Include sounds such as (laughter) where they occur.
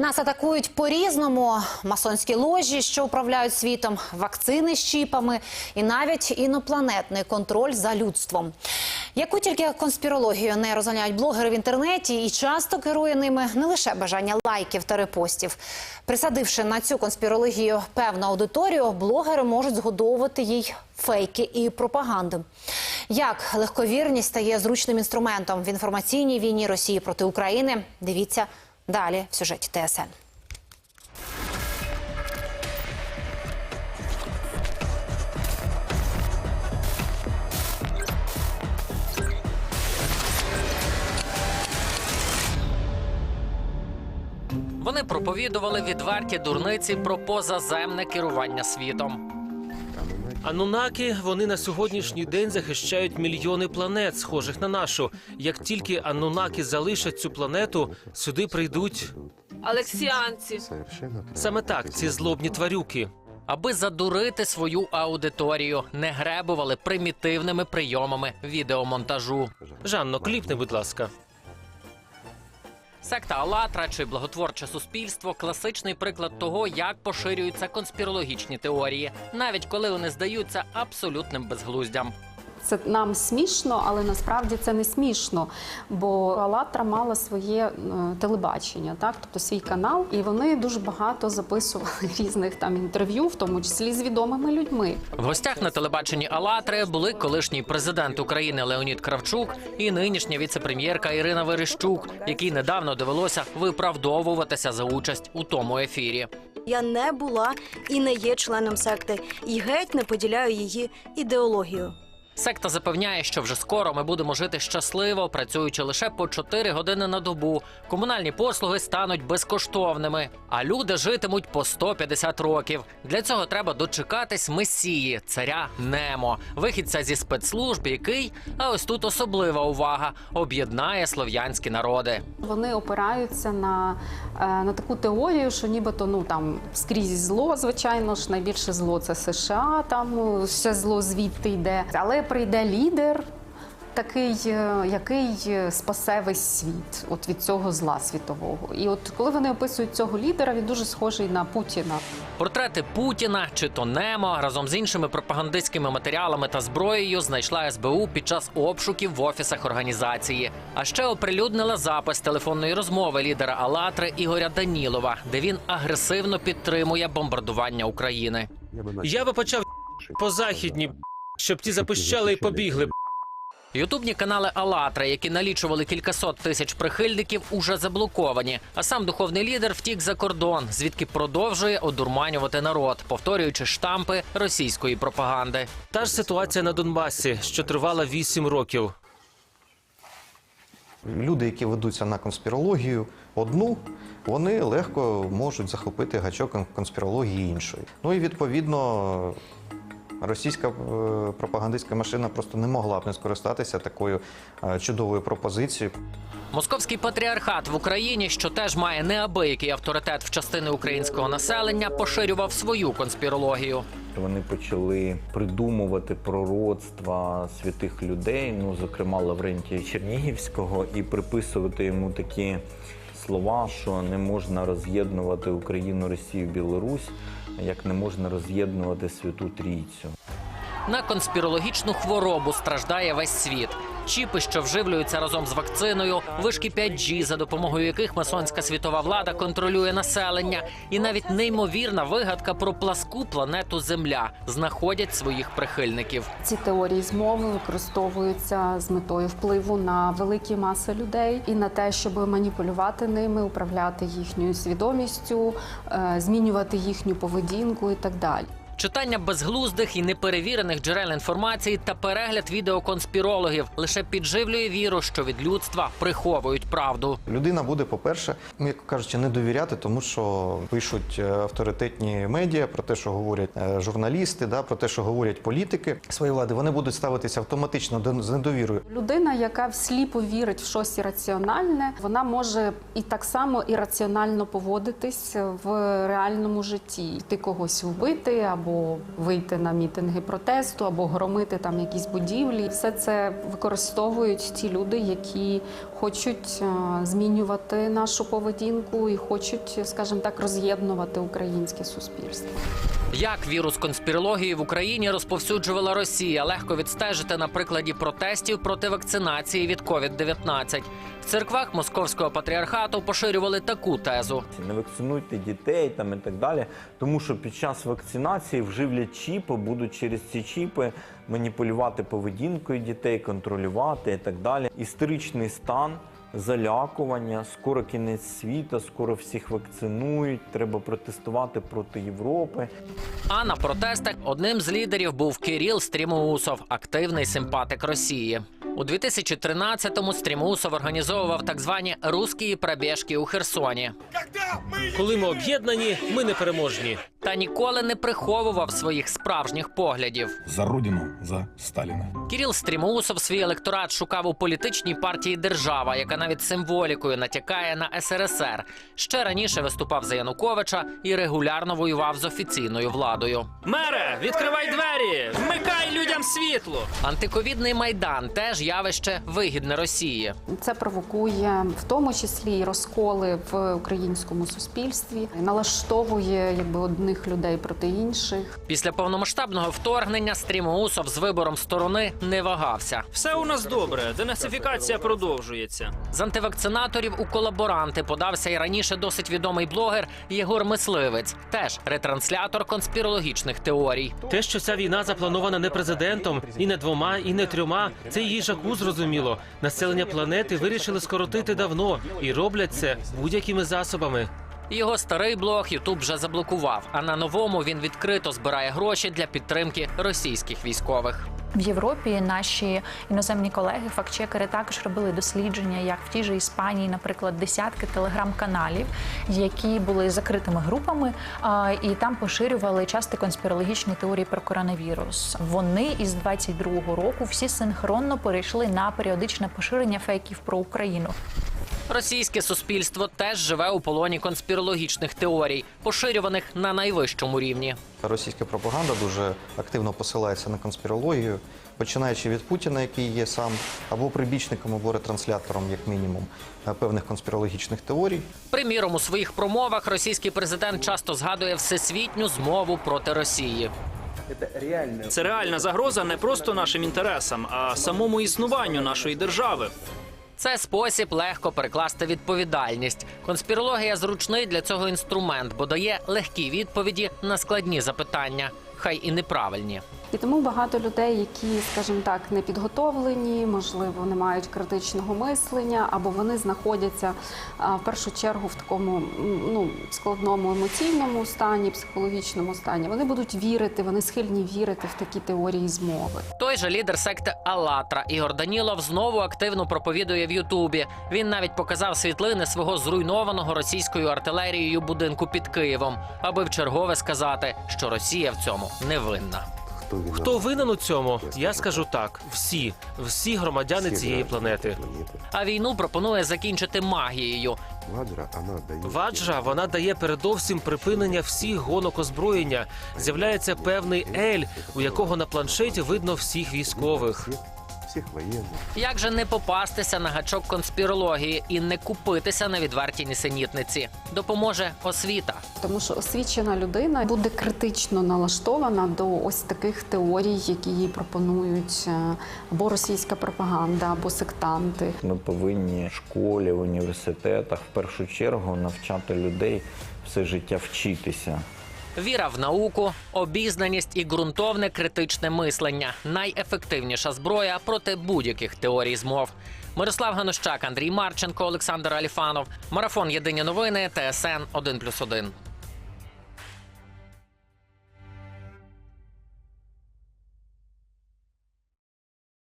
Нас атакують по різному масонські ложі, що управляють світом, вакцини з чіпами і навіть інопланетний контроль за людством. Яку тільки конспірологію не розганяють блогери в інтернеті, і часто керує ними не лише бажання лайків та репостів. Присадивши на цю конспірологію певну аудиторію, блогери можуть згодовувати їй фейки і пропаганду. Як легковірність стає зручним інструментом в інформаційній війні Росії проти України? Дивіться далі в сюжеті ТСН. Вони проповідували відверті дурниці про позаземне керування світом. Анунаки вони на сьогоднішній день захищають мільйони планет, схожих на нашу. Як тільки анунаки залишать цю планету, сюди прийдуть Алексіанці. саме так ці злобні тварюки. Аби задурити свою аудиторію, не гребували примітивними прийомами відеомонтажу. Жанно, кліпни, будь ласка. Секта Алатра чи благотворче суспільство класичний приклад того, як поширюються конспірологічні теорії, навіть коли вони здаються абсолютним безглуздям. Це нам смішно, але насправді це не смішно. Бо Алатра мала своє е, телебачення, так тобто свій канал, і вони дуже багато записували (laughs) різних там інтерв'ю, в тому числі з відомими людьми. В гостях на телебаченні Алатри були колишній президент України Леонід Кравчук і нинішня віцепрем'єрка Ірина Верещук, якій недавно довелося виправдовуватися за участь у тому ефірі. Я не була і не є членом секти, і геть не поділяю її ідеологію. Секта запевняє, що вже скоро ми будемо жити щасливо, працюючи лише по 4 години на добу. Комунальні послуги стануть безкоштовними, а люди житимуть по 150 років. Для цього треба дочекатись месії, царя Немо, вихідця зі спецслужб, який, а ось тут особлива увага, об'єднає слов'янські народи. Вони опираються на, е, на таку теорію, що нібито ну там скрізь зло, звичайно ж, найбільше зло це США, там ну, все зло звідти йде. Але прийде лідер. Такий, е, який е, спасе весь світ от від цього зла світового. І от коли вони описують цього лідера, він дуже схожий на Путіна. Портрети Путіна чи то Немо разом з іншими пропагандистськими матеріалами та зброєю знайшла СБУ під час обшуків в офісах організації. А ще оприлюднила запис телефонної розмови лідера Алатри Ігоря Данілова, де він агресивно підтримує бомбардування України. Я би почав по західні, щоб ті запищали і побігли. Ютубні канали Алатра, які налічували кількасот тисяч прихильників, уже заблоковані. А сам духовний лідер втік за кордон, звідки продовжує одурманювати народ, повторюючи штампи російської пропаганди. Та ж ситуація на Донбасі, що тривала 8 років. Люди, які ведуться на конспірологію одну, вони легко можуть захопити гачок конспірології іншої. Ну і відповідно. Російська е, пропагандистська машина просто не могла б не скористатися такою е, чудовою пропозицією. Московський патріархат в Україні, що теж має неабиякий авторитет в частини українського населення, поширював свою конспірологію. Вони почали придумувати пророцтва святих людей, ну зокрема Лаврентія Чернігівського, і приписувати йому такі слова, що не можна роз'єднувати Україну, Росію, Білорусь, як не можна роз'єднувати Святу Трійцю. На конспірологічну хворобу страждає весь світ. Чіпи, що вживлюються разом з вакциною, вишки 5G, за допомогою яких масонська світова влада контролює населення, і навіть неймовірна вигадка про пласку планету Земля знаходять своїх прихильників. Ці теорії змови використовуються з метою впливу на великі маси людей і на те, щоб маніпулювати ними, управляти їхньою свідомістю, е, змінювати їхню поведінку і так далі. Читання безглуздих і неперевірених джерел інформації та перегляд відео конспірологів лише підживлює віру, що від людства приховують правду. Людина буде, по-перше, ну, як кажучи, не довіряти, тому що пишуть е, авторитетні медіа про те, що говорять е, журналісти, да, про те, що говорять політики своєї влади. Вони будуть ставитися автоматично до- з недовірою. Людина, яка всліпо вірить в щось ірраціональне, вона може і так само ірраціонально поводитись в реальному житті, йти когось вбити або або вийти на мітинги протесту, або громити там якісь будівлі. Все це використовують ті люди, які хочуть е, змінювати нашу поведінку і хочуть, скажімо так, роз'єднувати українське суспільство. Як вірус конспірології в Україні розповсюджувала Росія, легко відстежити на прикладі протестів проти вакцинації від COVID-19. В церквах московського патріархату поширювали таку тезу. Не вакцинуйте дітей там і так далі. Тому що під час вакцинації вживлять чіпи, будуть через ці чіпи маніпулювати поведінкою дітей, контролювати і так далі. Історичний стан. Залякування, скоро кінець світа, скоро всіх вакцинують. Треба протестувати проти Європи. А на протестах одним з лідерів був Кирил Стрімоусов, активний симпатик Росії. У 2013-му Стрімоусов організовував так звані «русські пробіжки» у Херсоні. Коли ми об'єднані, ми непереможні. Та ніколи не приховував своїх справжніх поглядів. За родину, за Сталіна. Кіріл Стрімоусов свій електорат шукав у політичній партії Держава, яка навіть символікою натякає на СРСР. Ще раніше виступав за Януковича і регулярно воював з офіційною владою. Мере, відкривай двері! Вмикай людям світло! Антиковідний майдан теж явище вигідне Росії. Це провокує в тому числі і розколи в українському суспільстві, налаштовує якби одних людей проти інших. Після повномасштабного вторгнення Стрімоусов з вибором сторони не вагався. Все у нас добре, денацифікація продовжується. З антивакцинаторів у колаборанти подався і раніше досить відомий блогер Єгор Мисливець, теж ретранслятор конспірологічних теорій. Те, що ця війна запланована не президентом, і не двома, і не трьома, це їжаку зрозуміло. Населення планети вирішили скоротити давно і роблять це будь-якими засобами. Його старий блог Ютуб вже заблокував. А на новому він відкрито збирає гроші для підтримки російських військових. В Європі наші іноземні колеги, фактчекери, також робили дослідження, як в тій же Іспанії, наприклад, десятки телеграм-каналів, які були закритими групами, і там поширювали часто конспірологічні теорії про коронавірус. Вони із 22-го року всі синхронно перейшли на періодичне поширення фейків про Україну. Російське суспільство теж живе у полоні конспірологічних теорій, поширюваних на найвищому рівні. Російська пропаганда дуже активно посилається на конспірологію, починаючи від Путіна, який є сам або прибічником, або ретранслятором, як мінімум, е, певних конспірологічних теорій. Приміром, у своїх промовах російський президент часто згадує всесвітню змову проти Росії. Це реальна загроза не просто нашим інтересам, а самому існуванню нашої держави. Це спосіб легко перекласти відповідальність. Конспірологія зручний для цього інструмент, бо дає легкі відповіді на складні запитання, хай і неправильні. І тому багато людей, які, скажімо так, не підготовлені, можливо, не мають критичного мислення, або вони знаходяться в першу чергу в такому ну, складному емоційному стані, психологічному стані. Вони будуть вірити, вони схильні вірити в такі теорії змови. Той же лідер секти Алатра Ігор Данілов знову активно проповідує в Ютубі. Він навіть показав світлини свого зруйнованого російською артилерією будинку під Києвом, аби вчергове сказати, що Росія в цьому не винна. Хто винен у цьому? Я скажу так: всі, всі громадяни цієї планети. А війну пропонує закінчити магією. Ваджра вона дає передовсім припинення всіх гонок озброєння. З'являється певний ель, у якого на планшеті видно всіх військових. Як же не попастися на гачок конспірології і не купитися на відвертій нісенітниці? Допоможе освіта. Тому що освічена людина буде критично налаштована до ось таких теорій, які їй пропонують е, або російська пропаганда, або сектанти. Ми повинні в школі, в університетах в першу чергу навчати людей все життя вчитися. Віра в науку, обізнаність і ґрунтовне критичне мислення найефективніша зброя проти будь-яких теорій змов. Мирослав Ганущак, Андрій Марченко, Олександр Аліфанов. Марафон Єдині новини. ТСН 1+,1.